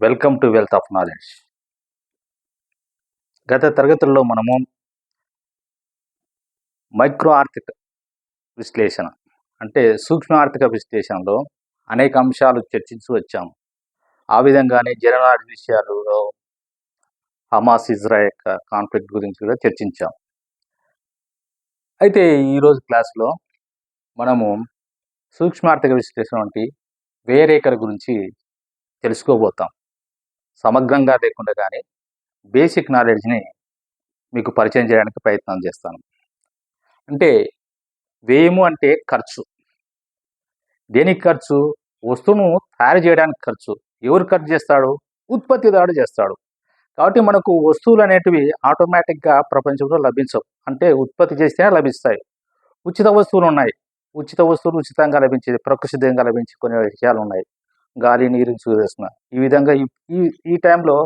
Welcome to wealth of knowledge గత తరగతుల్లో మనము మైక్రో ఆర్థిక విశ్లేషణ అంటే సూక్ష్మ ఆర్థిక విశ్లేషణలో అనేక అంశాలు చర్చించి వచ్చాము. ఆ విధంగానే జనరల్ విషయాలలో హమాస్ ఇజ్రాయెల్ యొక్క కాన్ఫ్లిక్ట్ గురించి కూడా చర్చించాం. అయితే ఈరోజు క్లాస్లో మనము సూక్ష్మ ఆర్థిక విశ్లేషణ వంటి వేరేకల గురించి తెలుసుకోబోతాం. సమగ్రంగా లేకుండా కానీ బేసిక్ నాలెడ్జ్ని మీకు పరిచయం చేయడానికి ప్రయత్నం చేస్తాను. అంటే వ్యయము అంటే ఖర్చు. దేనికి ఖర్చు? వస్తువును తయారు చేయడానికి ఖర్చు. ఎవరు ఖర్చు చేస్తాడు? ఉత్పత్తిదారుడు చేస్తాడు. కాబట్టి మనకు వస్తువులు అనేటివి ఆటోమేటిక్గా ప్రపంచంలో లభించవు. అంటే ఉత్పత్తి చేస్తేనే లభిస్తాయి. ఉచిత వస్తువులు ఉన్నాయి. ఉచిత వస్తువులు ఉచితంగా లభించేది ప్రకృతిదంగా లభించే కొన్ని విషయాలు ఉన్నాయి. గాలి నీరు సూర్యరశ్మ ఈ విధంగా ఈ ఈ ఈ టైంలో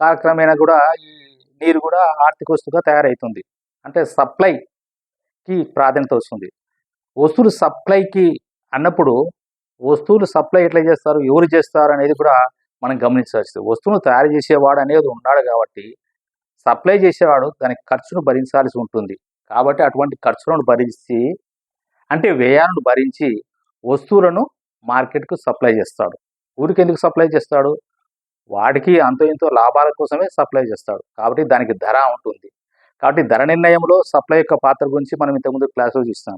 కాలక్రమేణా కూడా ఈ నీరు కూడా ఆర్థిక వస్తువుగా తయారవుతుంది అంటే సప్లైకి ప్రాధాన్యత వస్తుంది. వస్తువులు సప్లైకి అన్నప్పుడు వస్తువులు సప్లై ఎట్లా చేస్తారు ఎవరు చేస్తారు అనేది కూడా మనం గమనించాల్సింది. వస్తువును తయారు చేసేవాడు అనేది ఉన్నాడు కాబట్టి సప్లై చేసేవాడు దానికి ఖర్చును భరించాల్సి ఉంటుంది. కాబట్టి అటువంటి ఖర్చులను భరించి అంటే వ్యయాలను భరించి వస్తువులను మార్కెట్కు సప్లై చేస్తాడు. ఊరికి ఎందుకు సప్లై చేస్తాడు? వాడికి అంతో ఇంతో లాభాల కోసమే సప్లై చేస్తాడు. కాబట్టి దానికి ధర ఉంటుంది. కాబట్టి ధర నిర్ణయంలో సప్లై యొక్క పాత్ర గురించి మనం ఇంతకుముందు క్లాసులు చూస్తాం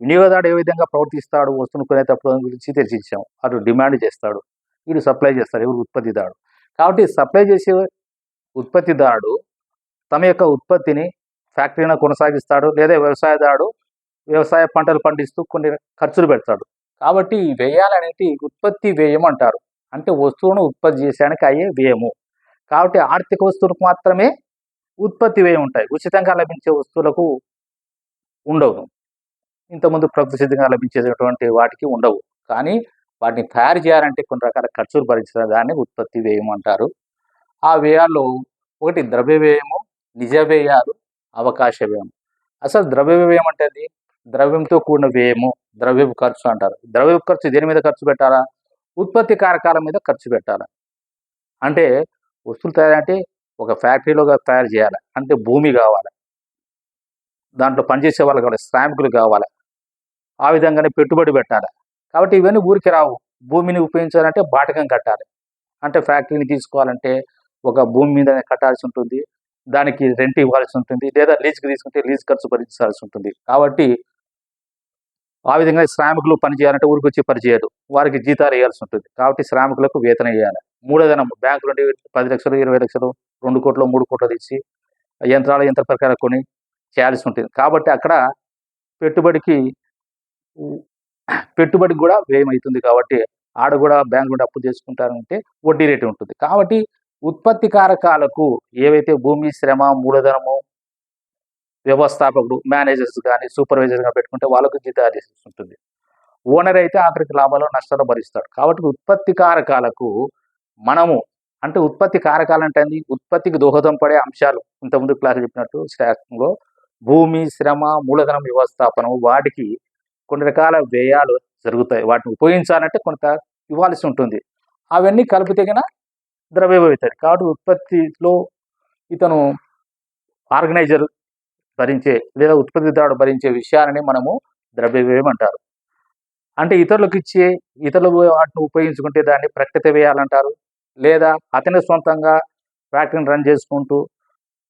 వినియోగదారుడు ఏ విధంగా ప్రవర్తిస్తాడు? వస్తువును కొనేటప్పుడు గురించి చర్చించాం. అటు డిమాండ్ చేస్తాడు. వీడు సప్లై చేస్తాడు. ఎవరు ఉత్పత్తిదారుడు? కాబట్టి సప్లై చేసే ఉత్పత్తిదారుడు తమ యొక్క ఉత్పత్తిని ఫ్యాక్టరీని కొనసాగిస్తాడు. లేదా వ్యవసాయదారుడు వ్యవసాయ పంటలు పండిస్తూ కొన్ని ఖర్చులు పెడతాడు. కాబట్టి ఈ వ్యయాలు అనేవి ఉత్పత్తి వ్యయం అంటారు. అంటే వస్తువును ఉత్పత్తి చేసేయడానికి అయ్యే వ్యయము. కాబట్టి ఆర్థిక వస్తువులకు మాత్రమే ఉత్పత్తి వ్యయం ఉంటాయి. ఉచితంగా లభించే వస్తువులకు ఉండవు. ఇంతకుముందు ప్రకృతి సిద్ధంగా లభించేటటువంటి వాటికి ఉండవు. కానీ వాటిని తయారు చేయాలంటే కొన్ని రకాల ఖర్చులు భరించిన దాన్ని ఉత్పత్తి వ్యయం అంటారు. ఆ వ్యయాల్లో ఒకటి ద్రవ్య వ్యయము నిజ వ్యయాలు అవకాశ వ్యయం. అసలు ద్రవ్య వ్యయం అంటే అది ద్రవ్యంతో కూడిన వ్యయము ద్రవ్యపు ఖర్చు అంటారు. ద్రవ్యపు ఖర్చు దేని మీద ఖర్చు పెట్టాలా? ఉత్పత్తి కారకాల మీద ఖర్చు పెట్టాలి? అంటే వస్తువులు తయారంటే ఒక ఫ్యాక్టరీలో తయారు చేయాలి? అంటే భూమి కావాలి? దాంట్లో పనిచేసే వాళ్ళు కావాలి? శ్రామికులు కావాలి? ఆ విధంగానే పెట్టుబడి పెట్టాలి? కాబట్టి ఇవన్నీ ఊరికి రావు. భూమిని ఉపయోగించాలంటే బాటకం కట్టాలి. అంటే ఫ్యాక్టరీని తీసుకోవాలంటే ఒక భూమి మీద కట్టాల్సి ఉంటుంది. దానికి రెంట్ ఇవ్వాల్సి ఉంటుంది. లేదా లీజ్కి తీసుకుంటే లీజ్ ఖర్చు భరించాల్సి ఉంటుంది. కాబట్టి ఆ విధంగా శ్రామికులు పని చేయాలంటే ఊరికి వచ్చి పని చేయరు వారికి జీతాలు వేయాల్సి ఉంటుంది. కాబట్టి శ్రామికులకు వేతనం వేయాలి. మూడోదనం బ్యాంకు నుండి పది లక్షలు ఇరవై లక్షలు రెండు కోట్లు మూడు కోట్లు తెచ్చి యంత్రాల యంత్ర ప్రకారం కొని చేయాల్సి ఉంటుంది. కాబట్టి అక్కడ పెట్టుబడికి పెట్టుబడికి కూడా వ్యయం అవుతుంది కాబట్టి ఆడ కూడా బ్యాంకు నుండి అప్పు చేసుకుంటారంటే వడ్డీ రేటు ఉంటుంది. కాబట్టి ఉత్పత్తి కారకాలకు ఏవైతే భూమి శ్రమ మూలధనము వ్యవస్థాపకుడు మేనేజర్స్ కానీ సూపర్వైజర్గా పెట్టుకుంటే వాళ్ళకు జీతాలు ఉంటుంది. ఓనర్ అయితే ఆఖరికి లాభాలు నష్టాలు భరిస్తాడు. కాబట్టి ఉత్పత్తి కారకాలకు మనము అంటే ఉత్పత్తి కారకాలు అంటే ఉత్పత్తికి దోహదం పడే అంశాలు. ఇంతకుముందు క్లాస్ చెప్పినట్టు శాస్త్రంలో భూమి శ్రమ మూలధనం వ్యవస్థాపనం వాటికి కొన్ని రకాల వ్యయాలు జరుగుతాయి. వాటిని ఉపయోగించాలంటే కొంత ఇవ్వాల్సి ఉంటుంది. అవన్నీ కలిపి కనుక ద్రవ్యం కాబట్టి ఉత్పత్తిలో ఇతను ఆర్గనైజర్ భరించే లేదా ఉత్పత్తిదారుడు భరించే విషయాలని మనము ద్రవ్య వ్యయం అంటారు అంటే ఇతరులకు ఇచ్చే ఇతరులు వాటిని ఉపయోగించుకుంటే దాన్ని ప్రకృతి వ్యయాలంటారు లేదా అతని సొంతంగా ఫ్యాక్టరీని రన్ చేసుకుంటూ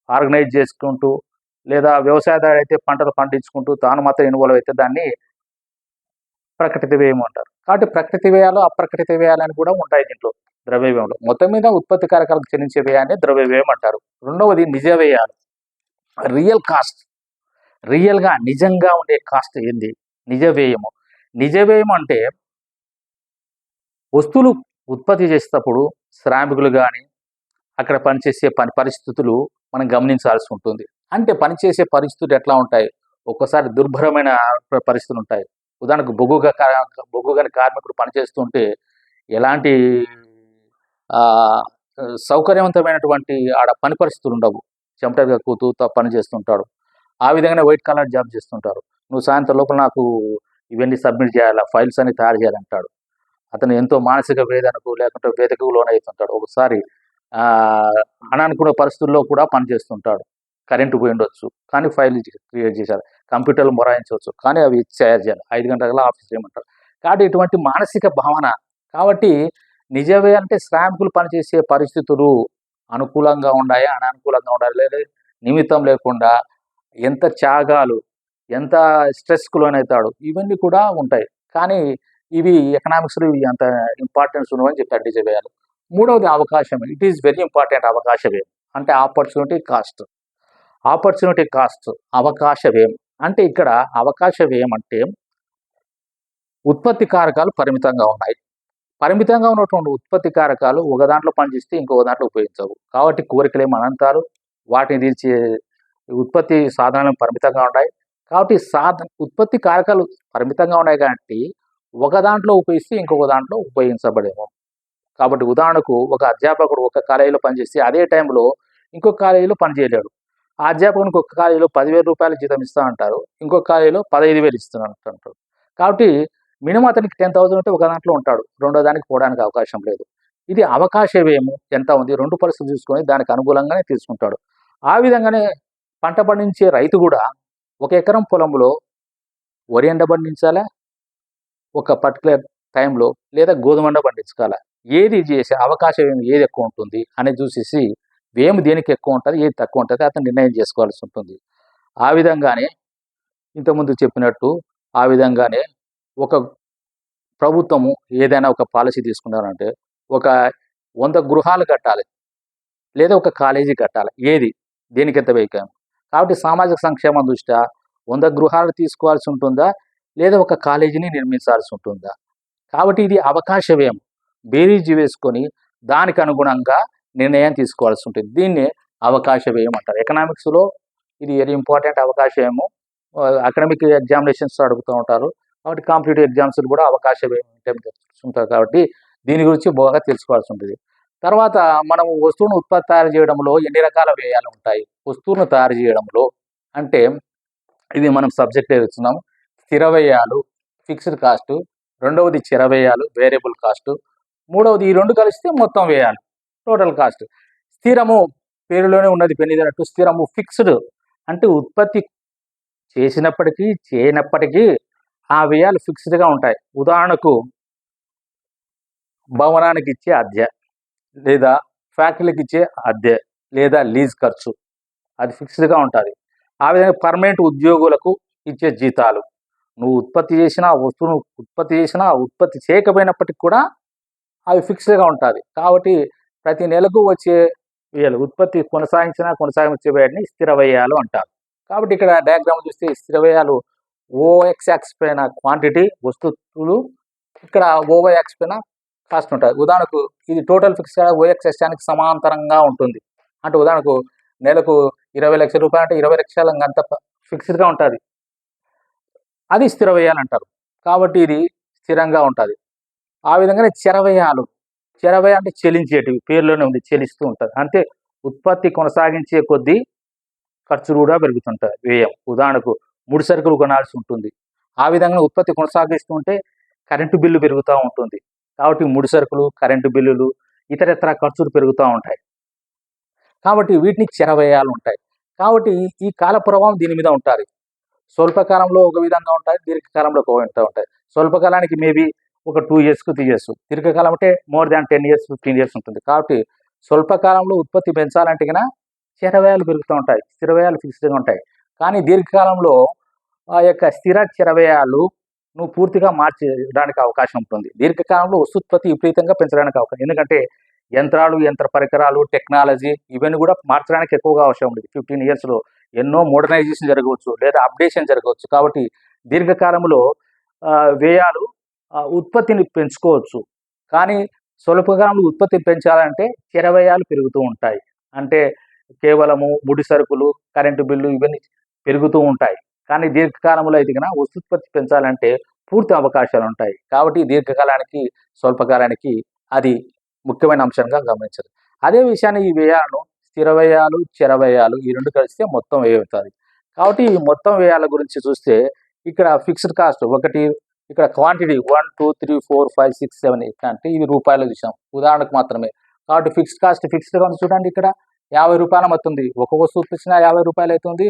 ఆర్గనైజ్ చేసుకుంటూ లేదా వ్యవసాయదారు అయితే పంటలు పండించుకుంటూ తాను మాత్రం ఇన్వాల్వ్ అయితే దాన్ని ప్రకృతి వ్యయం అంటారు కాబట్టి ప్రకృతి వ్యయాలు అప్రకృతి వ్యయాలని కూడా ఉంటాయి దీంట్లో ద్రవ్య వ్యయంలో మొత్తం మీద ఉత్పత్తి కారకాలకు చెల్లించే వ్యయాన్ని ద్రవ్య వ్యయం అంటారు. రెండవది నిజ వ్యయాలు. Real cost. రియల్గా నిజంగా ఉండే కాస్ట్ ఏంది? నిజ వ్యయము. నిజ వ్యయం అంటే వస్తువులు ఉత్పత్తి చేసేటప్పుడు శ్రామికులు కానీ అక్కడ పనిచేసే పని పరిస్థితులు మనం గమనించాల్సి ఉంటుంది. అంటే పనిచేసే పరిస్థితులు ఎట్లా ఉంటాయి? ఒక్కసారి దుర్భరమైన పరిస్థితులు ఉంటాయి. ఉదాహరణకు బొగ్గుగా బొగ్గు కానీ కార్మికుడు పనిచేస్తుంటే ఎలాంటి సౌకర్యవంతమైనటువంటి ఆడ పని పరిస్థితులు ఉండవు. చెమటగా కూతూ పని చేస్తుంటాడు. ఆ విధంగానే వైట్ కలర్ జాబ్ చేస్తుంటారు. నువ్వు సాయంత్రం లోపల నాకు ఇవన్నీ సబ్మిట్ చేయాలా ఫైల్స్ అన్ని తయారు చేయాలంటాడు అతను ఎంతో మానసిక వేదనకు లేకుంటే వేదకు లోనవుతుంటాడు. ఒకసారి ఆ, పరిస్థితుల్లో కూడా పనిచేస్తుంటాడు కరెంటు పోయి ఉండొచ్చు కానీ ఫైల్ క్రియేట్ చేశారు. కంప్యూటర్లు మొరాయించవచ్చు కానీ అవి తయారు చేయాలి. ఐదు గంటల ఆఫీస్ చేయమంటారు కాబట్టి ఇటువంటి మానసిక భావన. కాబట్టి నిజమే అంటే శ్రామికులు పనిచేసే పరిస్థితులు అనుకూలంగా ఉన్నాయా అననుకూలంగా ఉండాలి లేదా నిమిత్తం లేకుండా ఎంత త్యాగాలు ఎంత స్ట్రెస్కు లోనవుతాడు ఇవన్నీ కూడా ఉంటాయి. కానీ ఇవి ఎకనామిక్స్లో ఇవి అంత ఇంపార్టెన్స్ ఉన్నవని చెప్పారు డిజవేయాలి మూడవది అవకాశం. ఇట్ ఈస్ వెరీ ఇంపార్టెంట్ అవకాశ అంటే ఆపర్చునిటీ కాస్ట్. ఆపర్చునిటీ కాస్ట్ అవకాశ అంటే ఇక్కడ అవకాశం ఏమంటే ఉత్పత్తి కారకాలు పరిమితంగా ఉన్నాయి. పరిమితంగా ఉన్నటువంటి ఉత్పత్తి కారకాలు ఒక దాంట్లో పనిచేస్తే ఇంకొక దాంట్లో ఉపయోగించవు. కాబట్టి కోరికలేం అనంతాలు. వాటిని తీర్చే ఉత్పత్తి సాధనాలు పరిమితంగా ఉన్నాయి. కాబట్టి సాధ ఉత్పత్తి కారకాలు పరిమితంగా ఉన్నాయి కాబట్టి ఒక దాంట్లో ఉపయోగిస్తే ఇంకొక దాంట్లో ఉపయోగించబడేము. కాబట్టి ఉదాహరణకు ఒక అధ్యాపకుడు ఒక కాలేజీలో పనిచేస్తే అదే టైంలో ఇంకొక కాలేజీలో పనిచేయలేడు. ఆ అధ్యాపకునికి ఒక కాలేజీలో పదివేల రూపాయల జీతం ఇస్తా అంటారు ఇంకొక కాలేజీలో పదహైదు వేలు ఇస్తున్నారు అంటారు కాబట్టి మినిమం అతనికి టెన్ థౌసండ్ ఉంటే ఒక దాంట్లో ఉంటాడు. రెండో దానికి పోవడానికి అవకాశం లేదు. ఇది అవకాశ ఎంత ఉంది రెండు పరిస్థితులు చూసుకొని దానికి అనుకూలంగానే తీసుకుంటాడు. ఆ విధంగానే పంట పండించే రైతు కూడా ఒక ఎకరం పొలంలో వరి ఎండ పండించాలా? ఒక పర్టికులర్ టైంలో లేదా గోధుమ ఎండ పండించాలా ఏది చేసే అవకాశం ఏమి ఏది ఎక్కువ ఉంటుంది అని చూసేసి వేము దేనికి ఎక్కువ ఉంటుంది ఏది తక్కువ ఉంటుంది అతను నిర్ణయం చేసుకోవాల్సి ఉంటుంది. ఆ విధంగానే ఇంతకుముందు చెప్పినట్టు ఆ విధంగానే ఒక ప్రభుత్వము ఏదైనా ఒక పాలసీ తీసుకున్నారంటే ఒక వంద గృహాలు కట్టాలి. లేదా ఒక కాలేజీ కట్టాలి. ఏది? దేనికి ఎంత వేయకాను కాబట్టి సామాజిక సంక్షేమం దృష్ట్యా వంద గృహాలు తీసుకోవాల్సి ఉంటుందా? లేదా ఒక కాలేజీని నిర్మించాల్సి ఉంటుందా? కాబట్టి ఇది అవకాశ వ్యయం. బేరీజు వేసుకొని దానికి అనుగుణంగా నిర్ణయం తీసుకోవాల్సి ఉంటుంది. దీన్నే అవకాశ వ్యయం అంటారు. ఎకనామిక్స్లో ఇది వెరీ ఇంపార్టెంట్ అవకాశ వ్యయము. అకాడమిక్ ఎగ్జామినేషన్స్ అడుగుతూ ఉంటారు. కాబట్టి కాంపిటేటివ్ ఎగ్జామ్స్ కూడా అవకాశం ఉంటుంది కాబట్టి దీని గురించి బాగా తెలుసుకోవాల్సి ఉంటుంది. తర్వాత మనం వస్తువును ఉత్పత్తి తయారు చేయడంలో ఎన్ని రకాల వ్యయాలు ఉంటాయి? వస్తువును తయారు చేయడంలో అంటే ఇది మనం సబ్జెక్ట్ ఇస్తున్నాం స్థిర వ్యయాలు ఫిక్స్డ్ కాస్ట్ రెండవది చిర వ్యయాలు వేరియబుల్ కాస్ట్ మూడవది ఈ రెండు కలిస్తే మొత్తం వ్యయాలు టోటల్ కాస్ట్. స్థిరము పేరులోనే ఉన్నది పెనిదినట్టు స్థిరము ఫిక్స్డ్ అంటే ఉత్పత్తి చేసినప్పటికీ చేయనప్పటికీ ఆ వ్యయాలు ఫిక్స్డ్గా ఉంటాయి. ఉదాహరణకు భవనానికి ఇచ్చే అద్దె లేదా ఫ్యాక్టరీకి ఇచ్చే అద్దె లేదా లీజ్ ఖర్చు అది ఫిక్స్డ్గా ఉంటుంది. ఆ విధంగా పర్మనెంట్ ఉద్యోగులకు ఇచ్చే జీతాలు. నువ్వు ఉత్పత్తి చేసిన వస్తువును ఉత్పత్తి చేసినా ఉత్పత్తి చేయకపోయినప్పటికి కూడా అవి ఫిక్స్డ్గా ఉంటుంది. కాబట్టి ప్రతి నెలకు వచ్చే వ్యయాలు ఉత్పత్తి కొనసాగించినా కొనసాగించే వాటిని స్థిర వ్యయాలు అంటారు. కాబట్టి ఇక్కడ డయాగ్రామ్ చూస్తే స్థిర వ్యయాలు ఓఎక్స్ యాక్స్ పైన క్వాంటిటీ వస్తువులు ఇక్కడ ఓవైఎక్స్ యాక్స్ పైన కాస్ట్ ఉంటుంది ఉదాహరణకు ఇది టోటల్ ఫిక్స్ ఓఎక్స్ ఎస్టానికి సమాంతరంగా ఉంటుంది. అంటే ఉదాహరణకు నెలకు ఇరవై లక్షల రూపాయలు అంటే ఇరవై లక్షల అంత ఫిక్స్డ్గా ఉంటుంది. అది స్థిర వ్యయాలు అంటారు. కాబట్టి ఇది స్థిరంగా ఉంటుంది. ఆ విధంగానే చెరవయాలు చెరవయ అంటే చెలించేటివి పేర్లోనే ఉంది చెలిస్తూ ఉంటుంది. అంటే ఉత్పత్తి కొనసాగించే కొద్దీ ఖర్చు కూడా పెరుగుతుంటుంది వ్యయం. ఉదాహరణకు ముడి సరుకులు కొనాల్సి ఉంటుంది. ఆ విధంగా ఉత్పత్తి కొనసాగిస్తుంటే కరెంటు బిల్లు పెరుగుతూ ఉంటుంది. కాబట్టి ముడి సరుకులు కరెంటు బిల్లులు ఇతరత్ర ఖర్చులు పెరుగుతూ ఉంటాయి. కాబట్టి వీటిని చెరవేయాలు ఉంటాయి. కాబట్టి ఈ కాల ప్రభావం దీని మీద ఉంటుంది. స్వల్పకాలంలో ఒక విధంగా ఉంటాయి దీర్ఘకాలంలో ఒక విధంగా ఉంటాయి. స్వల్పకాలానికి మేబీ ఒక టూ ఇయర్స్కు త్రీ ఇయర్స్. దీర్ఘకాలం అంటే more than ten years fifteen years ఉంటుంది. కాబట్టి స్వల్పకాలంలో ఉత్పత్తి పెంచాలంటే కన్నా చిరవ్యయాలు పెరుగుతూ ఉంటాయి. స్థిరవ్యయాలు ఫిక్స్డ్గా ఉంటాయి. కానీ దీర్ఘకాలంలో ఆ యొక్క స్థిర చిరవ్యయాలు నువ్వు పూర్తిగా మార్చడానికి అవకాశం ఉంటుంది. దీర్ఘకాలంలో వస్తుత్పత్తి విపరీతంగా పెంచడానికి అవకాశం ఎందుకంటే యంత్రాలు యంత్ర పరికరాలు టెక్నాలజీ ఇవన్నీ కూడా మార్చడానికి ఎక్కువగా అవసరం ఉండేది. ఫిఫ్టీన్ ఇయర్స్లో ఎన్నో మోడర్నైజేషన్ జరగవచ్చు లేదా అప్డేషన్ జరగవచ్చు. కాబట్టి దీర్ఘకాలంలో వ్యయాలు ఉత్పత్తిని పెంచుకోవచ్చు. కానీ స్వల్పకాలంలో ఉత్పత్తి పెంచాలంటే చిరవ్యయాలు పెరుగుతూ ఉంటాయి. అంటే కేవలము ముడి సరుకులు కరెంటు బిల్లు ఇవన్నీ పెరుగుతూ ఉంటాయి. కానీ దీర్ఘకాలంలో అయితే కనుక వస్తుత్పత్తి పెంచాలంటే పూర్తి అవకాశాలు ఉంటాయి. కాబట్టి దీర్ఘకాలానికి స్వల్పకాలానికి అది ముఖ్యమైన అంశంగా గమనించాలి అదే విషయాన్ని ఈ వ్యయాలను స్థిర వ్యయాలు చిర వ్యయాలు ఈ రెండు కలిస్తే మొత్తం వ్యయవుతుంది కాబట్టి ఈ మొత్తం వ్యయాల గురించి చూస్తే ఇక్కడ ఫిక్స్డ్ కాస్ట్ ఒకటి ఇక్కడ quantity one two three four five six seven eight అంటే ఇవి రూపాయలు చూసాం. ఉదాహరణకు మాత్రమే. కాబట్టి ఫిక్స్డ్ కాస్ట్ ఫిక్స్డ్గా కాస్ట్ చూడండి ఇక్కడ. యాభై రూపాయల మొత్తుంది. ఒక వస్తువు ఉత్పత్తి యాభై రూపాయలు అవుతుంది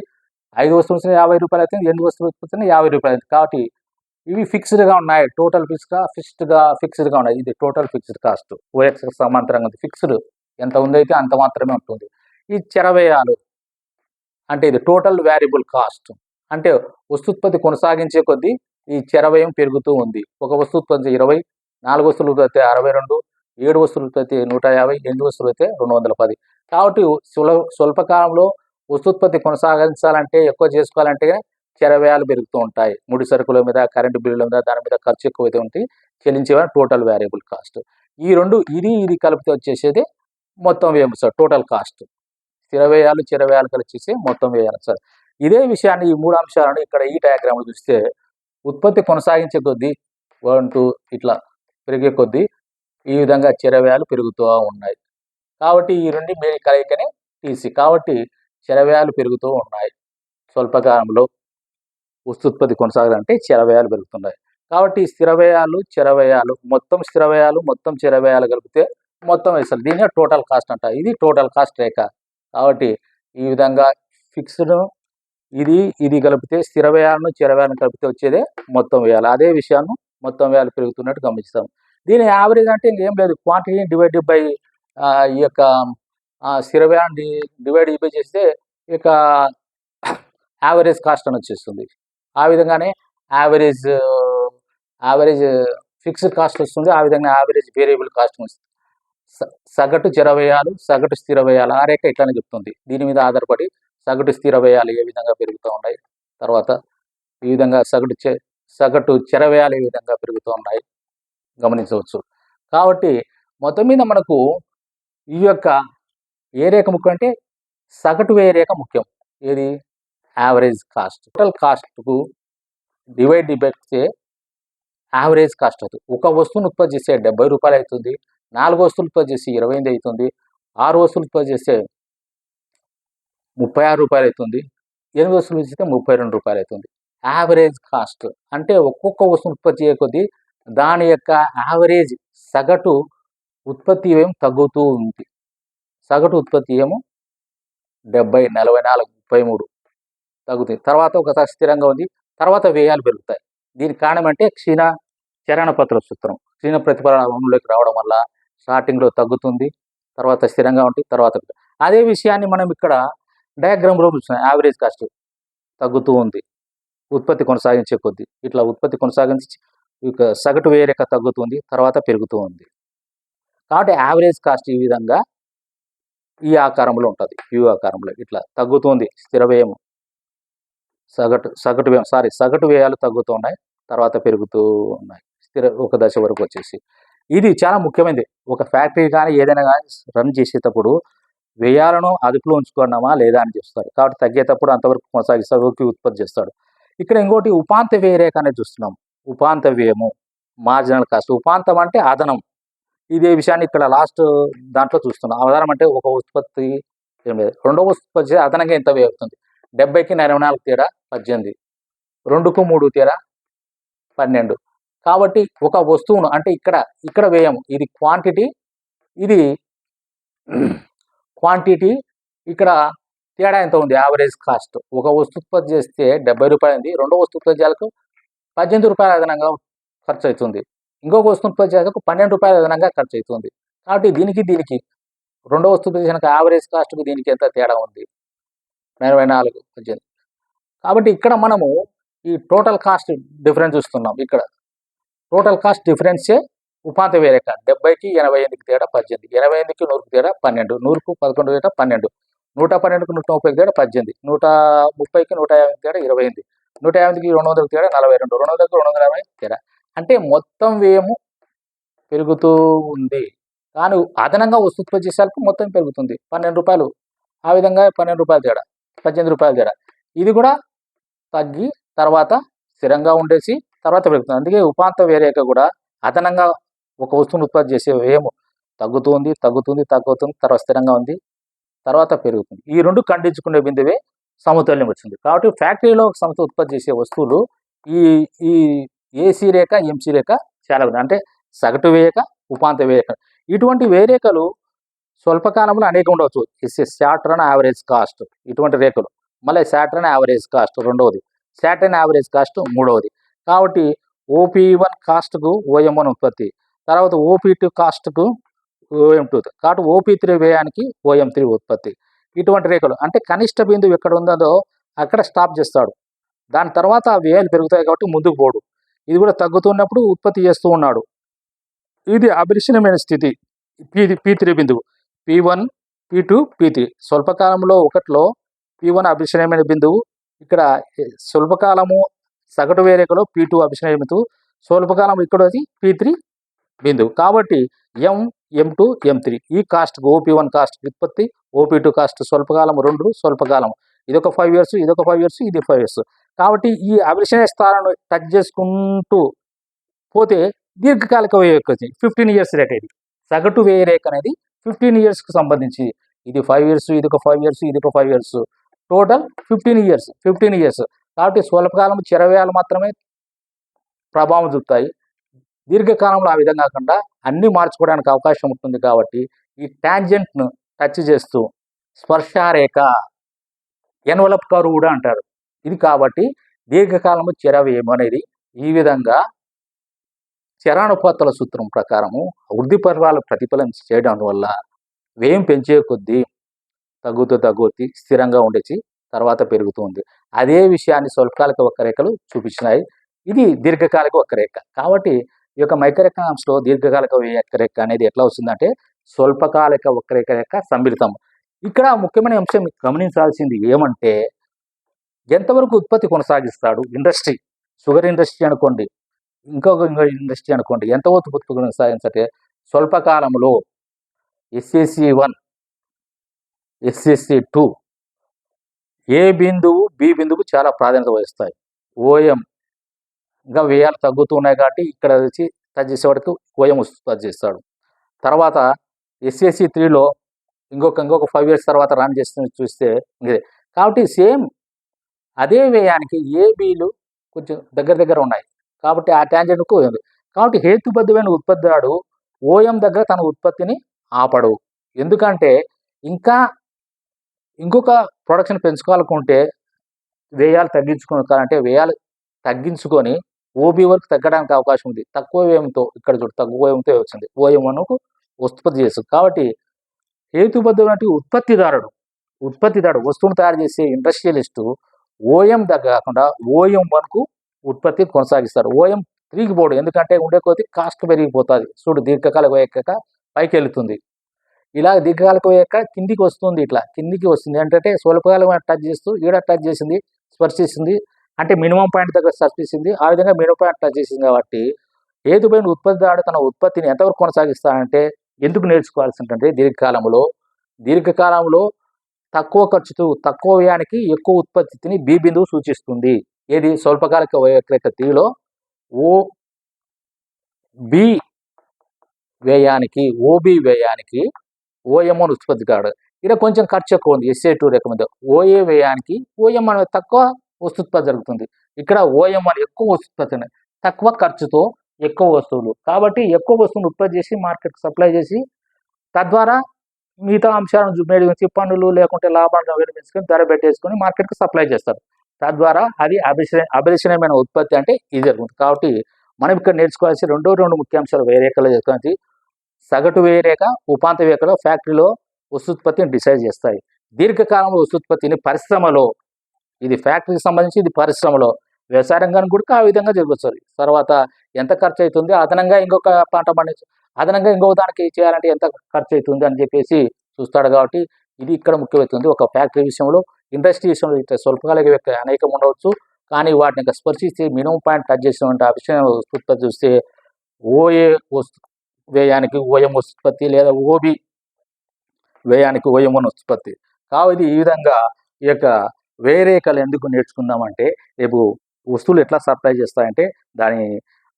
ఐదు వస్తువులు వచ్చినా యాభై రూపాయలు అవుతుంది ఎన్ని వస్తువులు ఉత్పత్తి యాభై రూపాయలు అవుతుంది. కాబట్టి ఇవి ఫిక్స్డ్గా ఉన్నాయి. టోటల్ ఫిక్స్గా ఫిక్స్డ్గా ఫిక్స్డ్గా ఉన్నాయి. ఇది టోటల్ ఫిక్స్డ్ కాస్ట్ ఓఎక్స్ సమాంతరంగా ఉంది. ఫిక్స్డ్ ఎంత ఉందైతే అంత మాత్రమే ఉంటుంది. ఈ చెరవేయాలు. అంటే ఇది టోటల్ వేరియబుల్ కాస్ట్ అంటే వస్తుత్పత్తి కొనసాగించే కొద్దీ ఈ చెరవయం పెరుగుతూ ఉంది. ఒక వస్తుత్పత్తి ఇరవై నాలుగు వస్తువులు అయితే అరవై రెండు ఏడు వస్తువులు అయితే నూట యాభై ఎనిమిది వస్తువులు అయితే రెండు వందల పది. కాబట్టి సుల స్వల్పకాలంలో వస్తుత్పత్తి కొనసాగించాలంటే ఎక్కువ చేసుకోవాలంటే చెరవ్యయాలు పెరుగుతూ ఉంటాయి. ముడి సరుకుల మీద కరెంటు బిల్లుల మీద దాని మీద ఖర్చు ఎక్కువైతే ఉంటే చెల్లించేవారు టోటల్ వేరియబుల్ కాస్ట్. ఈ రెండు ఇది ఇది కలిపితే వచ్చేసేది మొత్తం వ్యయం సార్ టోటల్ కాస్ట్. స్థిర వ్యయాలు చిర వ్యయాలు కలిసి మొత్తం వ్యయాలు సార్. ఇదే విషయాన్ని ఈ మూడు అంశాలను ఇక్కడ ఈ డయాగ్రామ్లు చూస్తే ఉత్పత్తి కొనసాగించే కొద్దీ వన్ టూ ఇట్లా పెరిగే కొద్దీ ఈ విధంగా చిరవ్యయాలు పెరుగుతూ ఉన్నాయి. కాబట్టి ఈ రెండు మీరు కలయికనే టీసీ. కాబట్టి చరవ్యాలు పెరుగుతూ ఉన్నాయి. స్వల్పకాలంలో వస్తుత్పత్తి కొనసాగాలంటే చరవ్యాలు పెరుగుతున్నాయి. కాబట్టి స్థిరవ్యయాలు స్థిర వ్యయాలు మొత్తం స్థిర వ్యయాలు మొత్తం చరవ్యయాలు కలిపితే మొత్తం వేస్తారు దీన్నే టోటల్ కాస్ట్ అంట. ఇది టోటల్ కాస్ట్ రేఖ. కాబట్టి ఈ విధంగా ఫిక్స్డ్ ఇది ఇది కలిపితే స్థిర వ్యయాలను చిర కలిపితే వచ్చేదే మొత్తం వేయాలి. అదే విషయాన్ని మొత్తం వ్యయాలు పెరుగుతున్నట్టు గమనిస్తాం దీని యావరేజ్ అంటే ఏం లేదు. క్వాంటిటీ డివైడెడ్ బై ఈ యొక్క ఆ, స్థిర డివైడ్ బై చేస్తే ఇక యొక్క యావరేజ్ కాస్ట్ అని వచ్చేస్తుంది. ఆ విధంగానే యావరేజ్ యావరేజ్ ఫిక్స్డ్ కాస్ట్ వస్తుంది. ఆ విధంగా యావరేజ్ వేరియబుల్ కాస్ట్ వస్తుంది. స- సగటు చిర వ్యయాలు సగటు స్థిర వ్యయాలు ఆ రేఖ ఇట్లానే చెప్తుంది. దీని మీద ఆధారపడి సగటు స్థిర వ్యయాలు ఏ విధంగా పెరుగుతూ ఉన్నాయి తర్వాత ఈ విధంగా సగటు సగటు చెర వ్యయాలు ఏ విధంగా పెరుగుతూ ఉన్నాయి గమనించవచ్చు. కాబట్టి మొత్తం మీద మనకు ఈ యొక్క ఏ రేఖ ముఖ్యం అంటే సగటు వ్యయ రేఖ ముఖ్యం. ఏది? యావరేజ్ కాస్ట్ టోటల్ కాస్ట్కు డివైడ్ చేస్తే యావరేజ్ కాస్ట్ అవుతుంది. ఒక వస్తువును ఉత్పత్తి చేస్తే డెబ్బై రూపాయలు అవుతుంది. నాలుగు వస్తువులు ఉత్పత్తి చేసి ఇరవై ఎనిమిది అవుతుంది. ఆరు వస్తువులు ఉత్పత్తి చేస్తే ముప్పై ఆరు రూపాయలు అవుతుంది. ఎనిమిది వస్తువులు చేస్తే ముప్పై రెండు రూపాయలు అవుతుంది. యావరేజ్ కాస్ట్ అంటే ఒక్కొక్క వస్తువును ఉత్పత్తి చేయకొద్దీ దాని యొక్క యావరేజ్ సగటు ఉత్పత్తి వ్యయం తగ్గుతూ ఉంది. సగటు ఉత్పత్తి ఏమో డెబ్బై నలభై నాలుగు ముప్పై మూడు తగ్గుతాయి తర్వాత ఒకసారి స్థిరంగా ఉంది. తర్వాత వ్యయాలు పెరుగుతాయి. దీనికి కారణం అంటే క్షీణ చరణపత్ర సూత్రం. క్షీణ ప్రతిఫలంలోకి రావడం వల్ల స్టార్టింగ్లో తగ్గుతుంది. తర్వాత స్థిరంగా ఉంటుంది తర్వాత అదే విషయాన్ని మనం ఇక్కడ డయాగ్రామ్లో చూస్తున్నాం. యావరేజ్ కాస్ట్ తగ్గుతూ ఉంది. ఉత్పత్తి కొనసాగించే కొద్దీ. ఇట్లా ఉత్పత్తి కొనసాగించి ఇక సగటు వేరేక తగ్గుతుంది తర్వాత పెరుగుతూ ఉంది. కాబట్టి యావరేజ్ కాస్ట్ ఈ విధంగా ఈ ఆకారంలో ఉంటుంది. యు ఆకారంలో ఇట్లా తగ్గుతుంది స్థిర వ్యయం సగటు సగటు వ్యయం సారీ సగటు వ్యయాలు తగ్గుతూ ఉన్నాయి తర్వాత పెరుగుతూ ఉన్నాయి. స్థిర ఒక దశ వరకు వచ్చేసి. ఇది చాలా ముఖ్యమైనది. ఒక ఫ్యాక్టరీ కానీ ఏదైనా కానీ రన్ చేసేటప్పుడు వ్యయాలను అదుపులో ఉంచుకున్నామా లేదా అని చూస్తాడు. కాబట్టి తగ్గేటప్పుడు అంతవరకు కొనసాగిస్తాడు ఓకే ఉత్పత్తి చేస్తాడు. ఇక్కడ ఇంకోటి ఉపాంత వ్యయరేఖ అనేది చూస్తున్నాం. ఉపాంత వ్యయము మార్జినల్ కాస్ట్ ఉపాంతం అంటే అదనం. ఇదే విషయాన్ని ఇక్కడ లాస్ట్ దాంట్లో చూస్తున్నాం. ఆధారం అంటే ఒక ఉత్పత్తి ఏం లేదు. రెండవ ఉత్పత్తి అదనంగా ఎంత వ్యయం అవుతుంది డెబ్బైకి నలభై నాలుగు తేడా పద్దెనిమిది. రెండుకు మూడు తేడా పన్నెండు. కాబట్టి ఒక వస్తువును అంటే ఇక్కడ ఇక్కడ వ్యయం ఇది క్వాంటిటీ ఇది క్వాంటిటీ. ఇక్కడ తేడా ఎంత ఉంది? Average cost. ఒక వస్తు ఉత్పత్తి చేస్తే డెబ్బై రూపాయలు ఉంది. రెండో వస్తు ఉత్పత్తి చేయాలకు పద్దెనిమిది రూపాయలు అదనంగా ఖర్చు అవుతుంది. ఇంకొక వస్తువు ఉత్పత్తి పన్నెండు రూపాయల అదనంగా ఖర్చు అవుతుంది కాబట్టి దీనికి దీనికి రెండో వస్తువు ఉత్పత్తి చేసిన యావరేజ్ కాస్ట్కి దీనికి ఎంత తేడా ఉంది? ఎనభై నాలుగు పద్దెనిమిది. కాబట్టి ఇక్కడ మనము ఈ టోటల్ కాస్ట్ డిఫరెన్స్ చూస్తున్నాం ఇక్కడ. టోటల్ కాస్ట్ డిఫరెన్సే ఉపాధి వేరే కాదు. డెబ్బైకి ఎనభై ఎనిమిదికి తేడా పద్దెనిమిది. ఎనభై ఎనిమిదికి నూరుకు తేడా పన్నెండు. నూరుకు పదకొండు తేడా పన్నెండు. నూట పన్నెండుకు నూట ముప్పైకి తేడా పద్దెనిమిది. నూట ముప్పైకి నూట యాభై తేడా ఇరవై ఎనిమిది. నూట యాభైకి రెండు వందలకి తేడా నలభై రెండు. రెండు వందలకి రెండు వందల యాభై తేడా. అంటే మొత్తం వ్యయము పెరుగుతూ ఉంది. కానీ అదనంగా వస్తు ఉత్పత్తి చేసేసరికి మొత్తం పెరుగుతుంది. పన్నెండు రూపాయలు. ఆ విధంగా పన్నెండు రూపాయలు తేడా. పద్దెనిమిది రూపాయలు తేడా. ఇది కూడా తగ్గి తర్వాత స్థిరంగా ఉండేసి తర్వాత పెరుగుతుంది. అందుకే ఉపాంత వేరేక కూడా అదనంగా ఒక వస్తువును ఉత్పత్తి చేసే వ్యయము తగ్గుతుంది తగ్గుతుంది తగ్గుతుంది తర్వాత స్థిరంగా ఉంది తర్వాత పెరుగుతుంది. ఈ రెండు ఖండించుకునే బిందువే సమతుల్యం వచ్చింది. కాబట్టి ఫ్యాక్టరీలో ఒక సంస్థ ఉత్పత్తి చేసే వస్తువులు ఈ ఈ ఏసీ రేఖ ఎంసీ రేఖ చాలా అంటే సగటు వేయక ఉపాంత వేయక. ఇటువంటి వేరేకలు స్వల్పకాలంలో అనేక ఉండవచ్చు. షార్ట్ రన్ యావరేజ్ కాస్ట్ ఇటువంటి రేఖలు. మళ్ళీ శాటర్న్ యావరేజ్ కాస్ట్ రెండవది. శాటర్న్ యావరేజ్ కాస్ట్ మూడవది. కాబట్టి ఓపీ వన్ కాస్ట్కు ఓఎం వన్ ఉత్పత్తి. తర్వాత ఓపీ టూ కాస్ట్కు ఓఎం టూ కాబట్టి ఓపీ త్రీ వ్యయానికి ఓఎం త్రీ ఉత్పత్తి. ఇటువంటి రేఖలు. అంటే కనిష్ట బిందువు ఎక్కడ ఉందో అక్కడ స్టాప్ చేస్తాడు. దాని తర్వాత ఆ వ్యయాలు పెరుగుతాయి కాబట్టి ముందుకు పోడు. ఇది కూడా తగ్గుతున్నప్పుడు ఉత్పత్తి చేస్తూ ఉన్నాడు. ఇది అభిలషణమైన స్థితి. పీ పీ త్రీ బిందువు. P one P two P three స్వల్పకాలంలో ఒకటిలో పీ వన్ అభిలషణమైన బిందువు. ఇక్కడ స్వల్పకాలము సగటు వేరేకలో పీ టూ అభిలషణ బిందువు. స్వల్పకాలం ఇక్కడ వచ్చి పీ త్రీ బిందువు. కాబట్టి M M two M three ఈ కాస్ట్ ఓపీ వన్ కాస్ట్ ఉత్పత్తి ఓపీ టూ కాస్ట్ స్వల్పకాలం రెండు స్వల్పకాలం ఇదొక ఫైవ్ ఇయర్స్ ఇదొక ఫైవ్ ఇయర్స్ ఇది ఫైవ్ ఇయర్స్ కాబట్టి ఈ అభిలషణ స్థానాన్ని టచ్ చేసుకుంటూ పోతే దీర్ఘకాలిక వ్యయ ఫిఫ్టీన్ ఇయర్స్ రేట్ ఇది. సగటు వ్యయ రేఖ అనేది ఫిఫ్టీన్ ఇయర్స్కి సంబంధించి. ఇది ఫైవ్ ఇయర్స్ ఇది ఒక ఫైవ్ ఇయర్స్ ఇది ఒక five years total fifteen years fifteen years కాబట్టి స్వల్పకాలం చిరవ్యాలు మాత్రమే ప్రభావం చూపుతాయి. దీర్ఘకాలంలో ఆ విధంగా కాకుండా అన్నీ మార్చుకోవడానికి అవకాశం ఉంటుంది కాబట్టి ఈ ట్యాంజెంట్ను టచ్ చేస్తూ స్పర్శారేఖ ఎన్వలప్ కరువు కూడా అంటారు. ఇది కాబట్టి దీర్ఘకాలము చెరవేయము అనేది ఈ విధంగా చరానుపాతల సూత్రం ప్రకారము వృద్ధి పర్వాలు ప్రతిఫలం చేయడం వల్ల వ్యయం పెంచే కొద్దీ తగ్గుతూ తగ్గుతూ స్థిరంగా ఉండేసి తర్వాత పెరుగుతుంది అదే విషయాన్ని స్వల్పకాలిక వక్రరేఖలు చూపించినాయి. ఇది దీర్ఘకాలిక వక్రరేఖ. కాబట్టి ఈ యొక్క మైక్రోఎకనామిక్స్లో దీర్ఘకాలిక వక్రరేఖ అనేది ఎట్లా వస్తుందంటే స్వల్పకాలిక వక్రరేఖ యొక్క సమ్మిళితం. ఇక్కడ ముఖ్యమైన అంశం గమనించాల్సింది ఏమంటే ఎంతవరకు ఉత్పత్తి కొనసాగిస్తాడు? ఇండస్ట్రీ షుగర్ ఇండస్ట్రీ అనుకోండి ఇంకొక ఇండస్ట్రీ అనుకోండి ఎంత ఉత్పత్తి కొనసాగించంటే స్వల్పకాలంలో SSC one SSC two A బిందువు బి బిందువుకు చాలా ప్రాధాన్యత వహిస్తాయి. ఓఎం ఇంకా వ్యయాలు తగ్గుతున్నాయి కాబట్టి ఇక్కడ వచ్చి టచ్ చేసేవాడికి ఓఎం టచ్ చేస్తాడు. తర్వాత ఎస్ఎస్సి త్రీలో ఇంకొక ఇంకొక ఫైవ్ ఇయర్స్ తర్వాత రన్ చేస్తూ చూస్తే ఇదే. కాబట్టి సేమ్ అదే వ్యయానికి ఏబీలు కొంచెం దగ్గర దగ్గర ఉన్నాయి. కాబట్టి ఆ ట్యాంజెంట్కు ఉంది కాబట్టి హేతుబద్ధమైన ఉత్పత్తిదారుడు ఓఎం దగ్గర తన ఉత్పత్తిని ఆపడు. ఎందుకంటే ఇంకా ఇంకొక ప్రొడక్షన్ పెంచుకోవాలనుకుంటే వ్యయాలు తగ్గించుకోవాలంటే వ్యయాలు తగ్గించుకొని ఓబీ వరకు తగ్గడానికి అవకాశం ఉంది. తక్కువ వ్యయంతో ఇక్కడ చూడు తక్కువ వ్యయంతో వచ్చింది. ఓఎం వన్కు ఉత్పత్తి చేస్తుంది. కాబట్టి హేతుబద్ధమైన ఉత్పత్తిదారుడు ఉత్పత్తిదారుడు వస్తువును తయారు చేసే ఇండస్ట్రియలిస్టు ఓఎం దగ్గర కాకుండా ఓఎం వన్కు ఉత్పత్తి కొనసాగిస్తారు. ఓఎం త్రీకి పోడు. ఎందుకంటే ఉండే కొద్ది కాస్ట్ పెరిగిపోతుంది. చూడు దీర్ఘకాలిక ఎక్కక పైకి వెళుతుంది ఇలా దీర్ఘకాలిక ఎక్క కిందికి వస్తుంది ఇట్లా. కిందికి వస్తుంది. ఏంటంటే స్వల్పకాలం టచ్ చేస్తూ ఈడ టచ్ చేసింది స్పర్శిస్తుంది. అంటే మినిమం పాయింట్ దగ్గర స్పర్శిస్తుంది. ఆ విధంగా మినిమం పాయింట్ టచ్ చేసింది కాబట్టి ఏదుపైన ఉత్పత్తిదారుడు తన ఉత్పత్తిని ఎంతవరకు కొనసాగిస్తాడంటే ఎందుకు నేర్చుకోవాల్సి ఉంటుంది దీర్ఘకాలంలో? దీర్ఘకాలంలో తక్కువ ఖర్చుతో తక్కువ వ్యయానికి ఎక్కువ ఉత్పత్తిని బి బిందువు సూచిస్తుంది. ఏది? స్వల్పకాలిక వక్రేఖ తీలో ఓ బి వ్యయానికి ఓబి వ్యయానికి ఓఎం అని ఉత్పత్తి కాడు. ఇక్కడ కొంచెం ఖర్చు ఎక్కువ ఉంది. ఎస్ఏ టూ రేఖ మీద ఓఏ వ్యయానికి ఓఎం అనేది తక్కువ వస్తుత్పత్తి జరుగుతుంది. ఇక్కడ ఓఎం అని ఎక్కువ వస్తుత్పత్తి తక్కువ ఖర్చుతో ఎక్కువ వస్తువులు. కాబట్టి ఎక్కువ వస్తువులు ఉత్పత్తి చేసి మార్కెట్కి సప్లై చేసి తద్వారా మిగతా అంశాలను మేడిచి పన్నులు లేకుంటే లాభాలను విరమించుకొని ధర పెట్టేసుకొని మార్కెట్కి సప్లై చేస్తారు. తద్వారా అది అభిష అభిలషణీయమైన ఉత్పత్తి అంటే ఇది జరుగుతుంది. కాబట్టి మనం ఇక్కడ నేర్చుకోవాల్సి రెండో రెండు ముఖ్యాంశాలు వేరేకలు చేసుకొని సగటు వేరేక ఉపాంత వేకలో ఫ్యాక్టరీలో వస్తుత్పత్తిని డిసైడ్ చేస్తాయి. దీర్ఘకాలంలో వస్తుత్పత్తిని పరిశ్రమలో ఇది ఫ్యాక్టరీకి సంబంధించి ఇది పరిశ్రమలో వ్యవసాయ రంగానికి కూడా ఆ విధంగా జరుగుతుంది. తర్వాత ఎంత ఖర్చు అవుతుంది అదనంగా ఇంకొక పంట పండించ అదనంగా ఇంకొక దానికి చేయాలంటే ఎంత ఖర్చు అవుతుంది అని చెప్పేసి చూస్తాడు కాబట్టి ఇది ఇక్కడ ముఖ్యమవుతుంది ఒక ఫ్యాక్టరీ విషయంలో ఇండస్ట్రీ విషయంలో ఇట్లా స్వల్పకాలిక వ్యక్తి అనేకం ఉండవచ్చు. కానీ వాటిని ఇంకా స్పర్శిస్తే మినిమం పాయింట్ టచ్ చేసినటువంటి ఆ విషయం ఉత్పత్తి చూస్తే ఓఏ వస్తు వ్యయానికి ఓఎం ఉత్పత్తి లేదా ఓబి వ్యయానికి ఓఎం ఉత్పత్తి. కాబట్టి ఈ విధంగా ఈ యొక్క వేరేకలు ఎందుకు నేర్చుకుందామంటే రేపు వస్తువులు ఎట్లా సప్లై చేస్తాయంటే దాని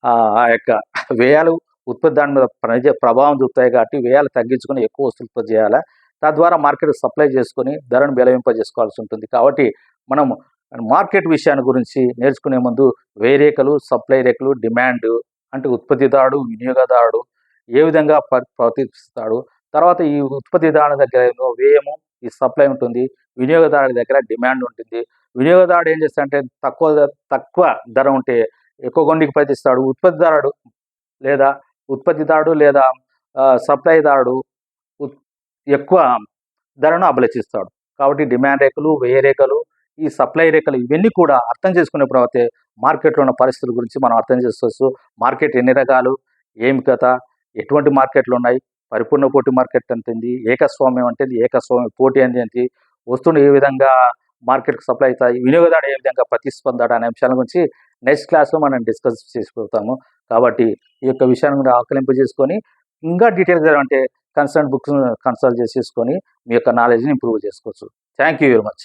ఆ యొక్క వ్యయాలు ఉత్పత్తి దాని మీద ప్రజ ప్రభావం చూపుతాయి కాబట్టి వ్యయాలు తగ్గించుకొని ఎక్కువ వస్తువులు ఉత్పత్తి చేయాలా? తద్వారా మార్కెట్ సప్లై చేసుకొని ధరను బెలవింపజేసుకోవాల్సి ఉంటుంది. కాబట్టి మనం మార్కెట్ విషయాన్ని గురించి నేర్చుకునే ముందు వేరేకలు సప్లై రేఖలు డిమాండ్ అంటే ఉత్పత్తిదారుడు వినియోగదారుడు ఏ విధంగా ప్రవర్తిస్తాడు? తర్వాత ఈ ఉత్పత్తిదారుని దగ్గర వ్యయము ఈ సప్లై ఉంటుంది. వినియోగదారుడి దగ్గర డిమాండ్ ఉంటుంది. వినియోగదారుడు ఏం చేస్తాడంటే తక్కువ తక్కువ ధర ఉంటే ఎక్కువ కొండికి ప్రయత్నిస్తాడు ఉత్పత్తిదారుడు లేదా ఉత్పత్తిదారుడు లేదా సప్లైదారుడు ఎక్కువ ధరను అభిలషిస్తాడు. కాబట్టి డిమాండ్ రేఖలు వ్యయ రేఖలు ఈ సప్లై రేఖలు ఇవన్నీ కూడా అర్థం చేసుకునేప్పుడు అయితే మార్కెట్లో ఉన్న పరిస్థితుల గురించి మనం అర్థం చేసుకోవచ్చు. మార్కెట్ ఎన్ని రకాలు ఏమి కథ ఎటువంటి మార్కెట్లు ఉన్నాయి పరిపూర్ణ పోటీ మార్కెట్ అంటుంది ఏకస్వామ్యం అంటే ఏకస్వామ్యం పోటీ అంటే ఏంటి వస్తువులు ఏ విధంగా మార్కెట్కి సప్లై అవుతాయి వినియోగదారుడు ఏ విధంగా ప్రతిస్పందాడు అనే అంశాల గురించి నెక్స్ట్ క్లాస్లో మనం డిస్కస్ చేసుకుంటాము. కాబట్టి ఈ యొక్క విషయాన్ని కూడా ఆకలింపు చేసుకొని ఇంకా డీటెయిల్గా అంటే కన్సర్న్ బుక్స్ కన్సల్ట్ చేసేసుకొని మీ యొక్క నాలెడ్జ్ని ఇంప్రూవ్ చేసుకోవచ్చు. Thank you very much.